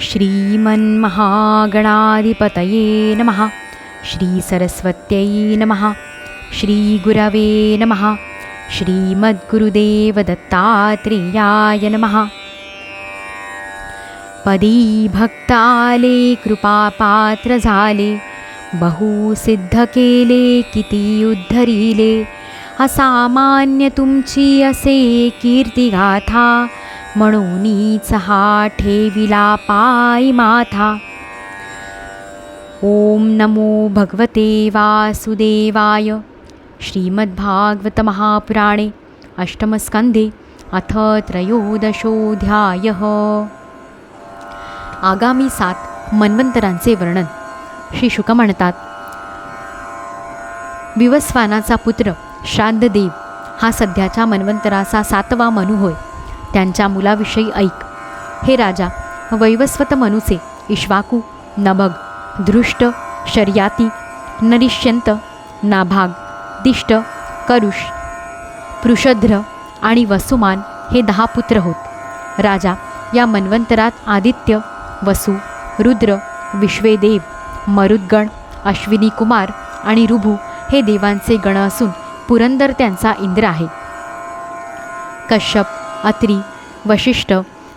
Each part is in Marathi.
श्रीमन्महागणाधिपतये नमः। श्रीसरस्वत्यै नमः। श्रीगुरवे नमः। श्रीमद्गुरुदेवदत्तात्रेयाय नमः। पदी भक्ताले कृपापात्र झाले बहु सिद्ध केले किती उद्धरिले असामान्य तुमची असे कीर्तिगाथा म्हणूनच हा ठेविला पाय माथा. ओम नमो भगवते वासुदेवाय. श्रीमद्भागवत महापुराणे अष्टमस्कंदे अथ त्रयोदशोध्याय आगामी सात मन्वंतरांचे वर्णन. श्री शुक म्हणतात विवस्वानाचा पुत्र श्राद्धदेव हा सध्याच्या मन्वंतराचा सातवा मनू होय. त्यांच्या मुलाविषयी ऐक. हे राजा वैवस्वत मनुचे इश्वाकू नभग धृष्ट शर्याती नरिष्यंत नाभाग दिष्ट करुष पृषध्र आणि वसुमान हे दहा पुत्र होत. राजा या मन्वंतरात आदित्य वसु रुद्र विश्वेदेव मरुद्गण अश्विनी कुमार आणि रुभू हे देवांचे गण असून पुरंदर त्यांचा इंद्र आहे. कश्यप अत्री वशिष्ठ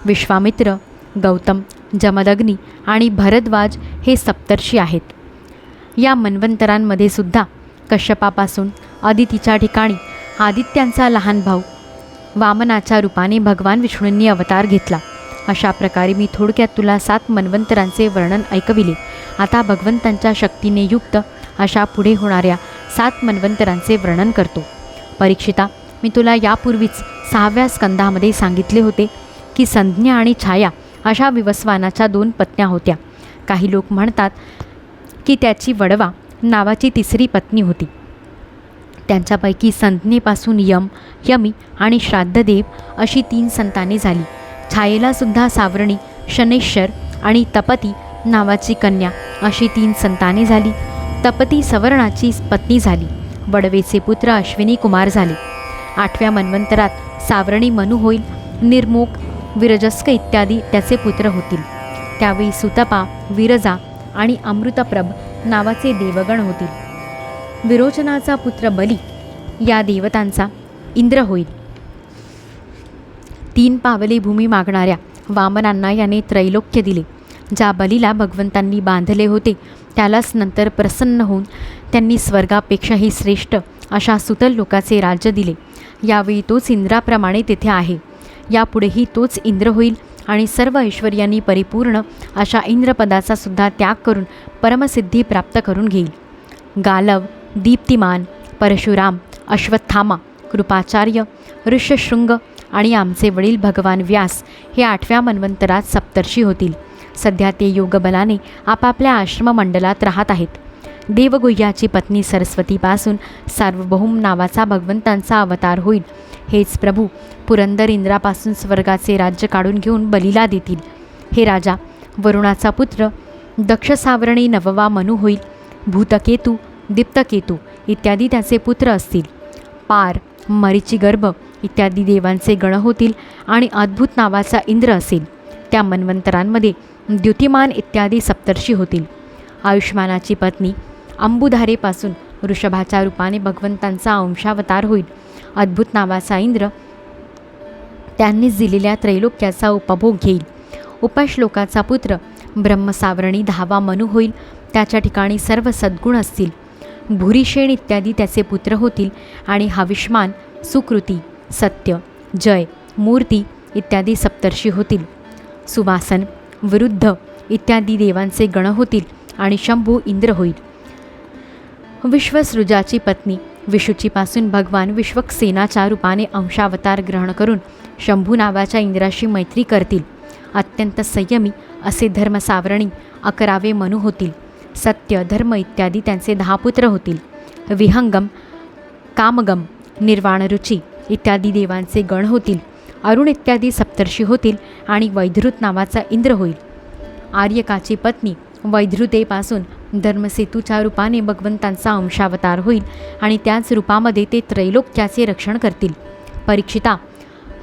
विश्वामित्र गौतम जमदग्नी आणि भरद्वाज हे सप्तर्षी आहेत. या मन्वंतरांमध्ये सुद्धा कश्यपापासून अदितीच्या ठिकाणी आदित्यांचा लहान भाऊ वामनाच्या रूपाने भगवान विष्णूंनी अवतार घेतला. अशा प्रकारे मी थोडक्यात तुला सात मन्वंतरांचे वर्णन ऐकविले. आता भगवंतांच्या शक्तीने युक्त अशा पुढे होणाऱ्या सात मन्वंतरांचे वर्णन करतो. परीक्षिता मी तुला यापूर्वीच सहाव्या स्कंदामध्ये सांगितले होते की संज्ञा आणि छाया अशा विवस्वानाच्या दोन पत्न्या होत्या. काही लोक म्हणतात की त्याची वडवा नावाची तिसरी पत्नी होती. त्यांच्यापैकी संज्ञेपासून यम यमी आणि श्राद्धदेव अशी तीन संताने झाली. छायेलासुद्धा सावरणी शनेश्वर आणि तपती नावाची कन्या अशी तीन संताने झाली. तपती सवर्णाची पत्नी झाली. वडवेचे पुत्र अश्विनी कुमार झाले. आठव्या मन्वंतरात सावरणी मनू होईल निर्मोक विरजस्क इत्यादी त्याचे पुत्र होतील. त्यावेळी सुतपा विरजा आणि अमृतप्रभ नावाचे देवगण होतील. विरोचनाचा पुत्र बली या देवतांचा इंद्र होईल. तीन पावले भूमी मागणाऱ्या वामनांना याने त्रैलोक्य दिले ज्या बलीला भगवंतांनी बांधले होते त्यालाच नंतर प्रसन्न होऊन त्यांनी स्वर्गापेक्षाही श्रेष्ठ अशा सुतल लोकाचे राज्य दिले. यावेळी तोच इंद्राप्रमाणे तेथे आहे. यापुढेही तोच इंद्र होईल आणि सर्व ऐश्वर्यांनी परिपूर्ण अशा इंद्रपदाचा सुद्धा त्याग करून परमसिद्धी प्राप्त करून घेईल. गालव दीप्तिमान परशुराम अश्वत्थामा कृपाचार्य ऋषशृंग आणि आमचे वडील भगवान व्यास हे आठव्या मन्वंतरात सप्तर्षी होतील. सध्या ते योगबलाने आपापल्या आश्रममंडलात राहत आहेत. देवगुह्याची पत्नी सरस्वतीपासून सार्वभौम नावाचा भगवंतांचा अवतार होईल. हेच प्रभू पुरंदर इंद्रापासून स्वर्गाचे राज्य काढून घेऊन बलीला देतील. हे राजा वरुणाचा पुत्र दक्ष सावरणी नववा मनू होईल. भूतकेतू दीप्तकेतू इत्यादी त्याचे पुत्र असतील. पार मरीची गर्भ इत्यादी देवांचे गण होतील आणि अद्भुत नावाचा इंद्र असेल. त्या मन्वंतरांमध्ये द्युतिमान इत्यादी सप्तर्षी होतील. आयुष्मानाची पत्नी अंबुधारेपासून वृषभाच्या रूपाने भगवंतांचा अंशावतार होईल. अद्भुत नावाचा इंद्र त्यांनीच दिलेल्या त्रैलोक्याचा उपभोग घेईल. उपश्लोकाचा पुत्र ब्रह्मसावरणी दहावा मनू होईल. त्याच्या ठिकाणी सर्व सद्गुण असतील. भुरीशेण इत्यादी त्याचे पुत्र होतील आणि हविष्मान सुकृती सत्य जय मूर्ती इत्यादी सप्तर्षी होतील. सुवासन वृद्ध इत्यादी देवांचे गण होतील आणि शंभू इंद्र होईल. विश्वसृजाची पत्नी. विशुचीपासून भगवान विश्वक्सेनाच्या रूपाने अंशावतार ग्रहण करून शंभू नावाच्या इंद्राशी मैत्री करतील. अत्यंत संयमी असे धर्मसावरणी अकरावे मनू होतील. सत्य धर्म इत्यादी त्यांचे दहा पुत्र होतील. विहंगम कामगम निर्वाणरुची इत्यादी देवांचे गण होतील. अरुण इत्यादी सप्तर्षी होतील आणि वैधृत नावाचा इंद्र होईल. आर्यकाची पत्नी वैधृतेपासून धर्मसेतूच्या रूपाने भगवंतांचा अंशावतार होईल आणि त्याच रूपामध्ये ते त्रैलोक्याचे रक्षण करतील. परीक्षिता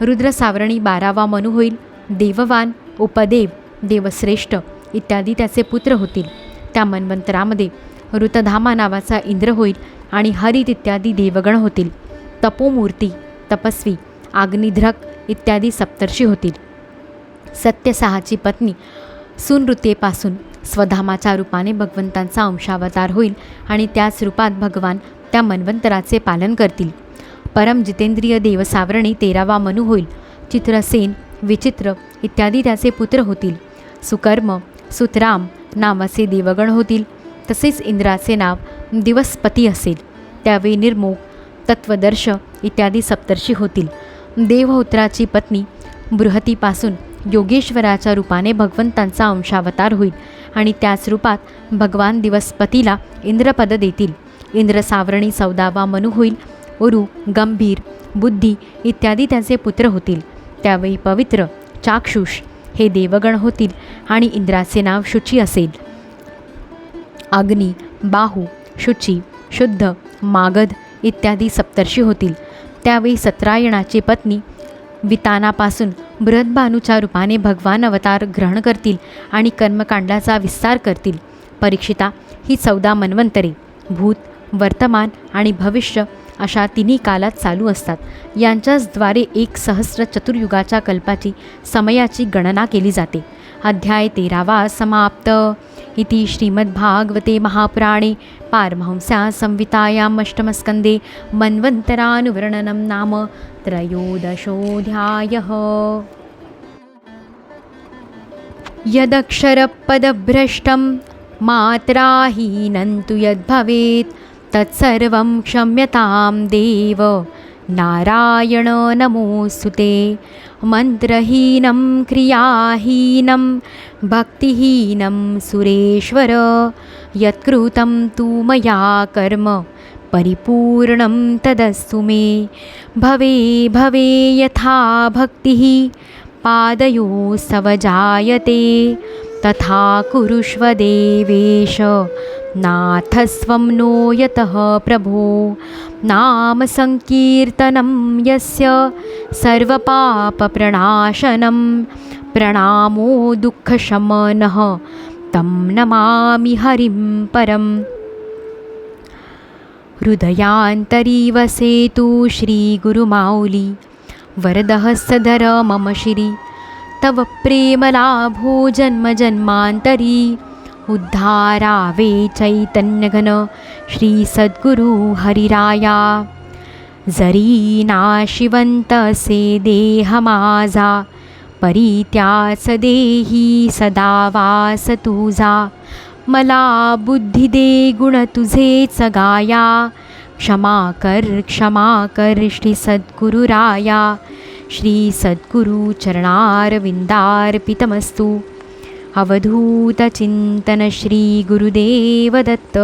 रुद्र सावरणी बारावा मनू होईल देववान उपदेव देवश्रेष्ठ इत्यादी त्याचे पुत्र होतील. त्या मन्वंतरामध्ये ऋतधामा नावाचा इंद्र होईल आणि हरित इत्यादी देवगण होतील. तपोमूर्ती तपस्वी आग्निध्रक इत्यादी सप्तर्षी होतील. सत्यसहाची पत्नी सुनृत्येपासून स्वधामाच्या रूपाने भगवंतांचा अंशावतार होईल आणि त्याच रूपात भगवान त्या मन्वंतराचे पालन करतील. परम जितेंद्रिय देवसावरणी तेरावा मनु होईल. चित्रसेन विचित्र इत्यादी त्याचे पुत्र होतील. सुकर्म सुतराम नावाचे देवगण होतील. तसेच इंद्राचे नाव दिवसपती असेल. त्यावेळी निर्मोग तत्वदर्श इत्यादी सप्तर्षी होतील. देवहोत्राची पत्नी बृहतीपासून योगेश्वराच्या रूपाने भगवंतांचा अंशावतार होईल आणि त्याच रूपात भगवान दिवसपतीला इंद्रपद देतील. इंद्र सावरणी सौदावा मनु होईल. उरु गंभीर बुद्धी इत्यादी त्यांचे पुत्र होतील. त्यावेळी पवित्र चाक्षुष हे देवगण होतील आणि इंद्राचे नाव शुची असेल. अग्नी बाहू शुची शुद्ध मागध इत्यादी सप्तर्षी होतील. त्यावेळी सत्रायणाची पत्नी वितानापासून बृहद्भानूच्या रूपाने भगवान अवतार ग्रहण करतील आणि कर्मकांडाचा विस्तार करतील. परीक्षिता ही चौदा मन्वंतरे भूत वर्तमान आणि भविष्य अशा तिन्ही कालात चालू असतात. यांच्याचद्वारे एक सहस्र चतुर्युगाच्या कल्पाची समयाची गणना केली जाते. अध्याय तेरावा समाप्त. इति श्रीमद्भागवते महापुराणे पारमहंस्या संवितायाम् अष्टमस्कन्धे मन्वन्तरानुवर्णनं नाम त्रयोदशोऽध्यायः। यदक्षरपदभ्रष्टं मात्राहीनं तु यद्भवेत् तत्सर्वं क्षम्यतां देव नारायण नमोऽस्तु ते मन्त्रहीनं क्रियाहीनं भक्तिहीनं सुरेश्वर। यत्कृतं तु मया कर्म परिपूर्णं तदस्तु मे। भवे भवे यथा भक्तिः पादयो सव जायते तथा कुरुष्व देवेश। नाथस्वं नो यतः प्रभो। नामसङ्कीर्तनं यस्य सर्वपापप्रणाशनं। प्रणामो दुःखशमनः। तं नमामि हरिं परम्। हृदयान्तरी वसेतु श्रीगुरुमाौली वरदः सधर मम शिरि तव प्रेमलाभो जन्मजन्मान्तरी उद्धारावे चैतन्यघन श्रीसद्गुरु हरिराया। जरी नाशिवंतसे देह माझा परित्यास देही सदा वास तुझा। मला बुद्धी दे गुण तुझेच गाया क्षमा कर क्षमा कर श्री सद्गुरुराया। श्री सद्गुरु चरणारविंदार्पितमस्तु। अवधूतचिन्तन श्री गुरुदेव दत्त।